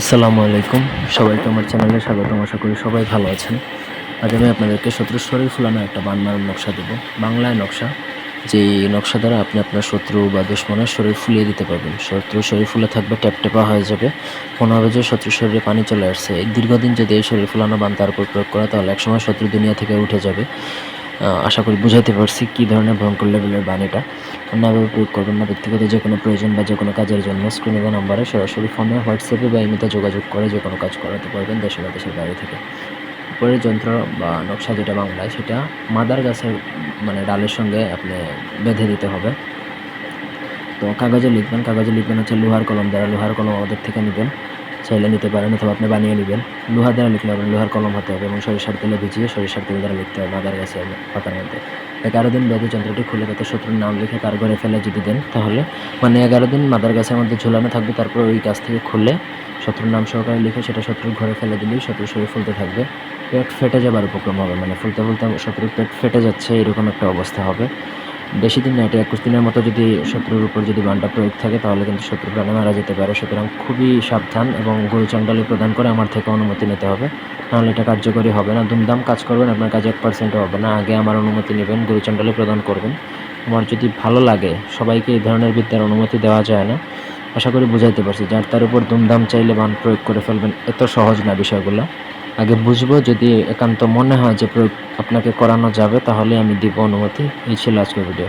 আসসালামু আলাইকুম। সবাইকে আমার চ্যানেলে স্বাগতম। আশা করি সবাই ভালো আছেন। আজ আমি আপনাদেরকে শত্রু শরীর ফুলানো একটা বান মারার নকশা দেব। বাংলায় নকশা যে নকশা দ্বারা আপনি আপনার শত্রু বা দুশ্মনের শরীর ফুলিয়ে দিতে পারবেন। শত্রু শরীর ফুলে থাকবে ট্যাপ টেপা হয়ে যাবে। মনে হবে যে শত্রু শরীরে পানি চলে আসছে। দীর্ঘদিন যদি এই শরীর ফুলানো বান তার উপর প্রয়োগ করা, তাহলে একসময় শত্রু দুনিয়া থেকে উঠে যাবে। আশা করি বুঝাইতে পারছি কী ধরনের ভয়ঙ্কর লেভেলের বান এটা। অন্যভাবে প্রয়োগ করবেন না, ব্যক্তিগত যে কোনো প্রয়োজন বা যে কোনো কাজের জন্য। স্ক্রিনে দেওয়া নম্বরে সরাসরি ফোনে হোয়াটসঅ্যাপে বা ইমেতে যোগাযোগ করে যে কোনো কাজ করাতে পারবেন দেশে বা দেশের বাইরে থেকে। উপরের যন্ত্র বা নকশা যেটা বাংলায়, সেটা মাদার গাছের মানে ডালের সঙ্গে আপনি বেঁধে দিতে হবে। তো কাগজে লিখবেন কাগজে লিখবেন হচ্ছে লোহার কলম দ্বারা, লোহার কলম আমাদের থেকে নেবেন। চাইলে নিতে পারেন অথবা আপনি বানিয়ে নেবেন। লোহা দ্বারা লিখলে হবে লোহার কলম হতে হবে এবং সরিষার তেলে ভিজিয়ে সরিষার তেল দ্বারা লিখতে হবে মাদার গাছের পাতার মধ্যে। এগারো দিন বেঁধে যন্ত্রটি খুলে তাতে শত্রুর নাম লিখে কার ঘরে ফেলে যদি দেন, তাহলে মানে এগারো দিন মাদার গাছের মধ্যে ঝুলানো থাকবে, তারপর ওই গাছ থেকে খুলে শত্রুর নাম সহকারে লিখে সেটা শত্রুর ঘরে ফেলে দিলেই শত্রুর শরীর ফুলতে থাকবে। পেট ফেটে যাবার উপক্রম হবে মানে ফুলতে ফুলতে শত্রুর পেট ফেটে যাচ্ছে, এরকম একটা অবস্থা হবে। বেশি দিন না, এটা একুশ দিনের মতো যদি শত্রুর উপর যদি বানটা প্রয়োগ থাকে, তাহলে কিন্তু শত্রু প্রাণে মারা যেতে পারে। সুতরাং খুবই সাবধান এবং গরু চণ্ডালি প্রদান করে আমার থেকে অনুমতি নিতে হবে। নাহলে এটা কার্যকরী হবে না। দুমদাম কাজ করবেন, আপনার কাজে এক পার্সেন্টও হবে না। আগে আমার অনুমতি নেবেন, গরু চণ্ডালি প্রদান করবেন। আমার যদি ভালো লাগে, সবাইকে এই ধরনের বিদ্যার অনুমতি দেওয়া যায় না। আশা করি বুঝাইতে পারছি। যার তার উপর দুমদাম চাইলে বান প্রয়োগ করে ফেলবেন, এত সহজ না বিষয়গুলো। আগে বুঝব, যদি একান্ত মনে হয় যে আপনাকে করানো যাবে, তাহলে আমি দিব অনুমতি। এই ছিল আজকের ভিডিও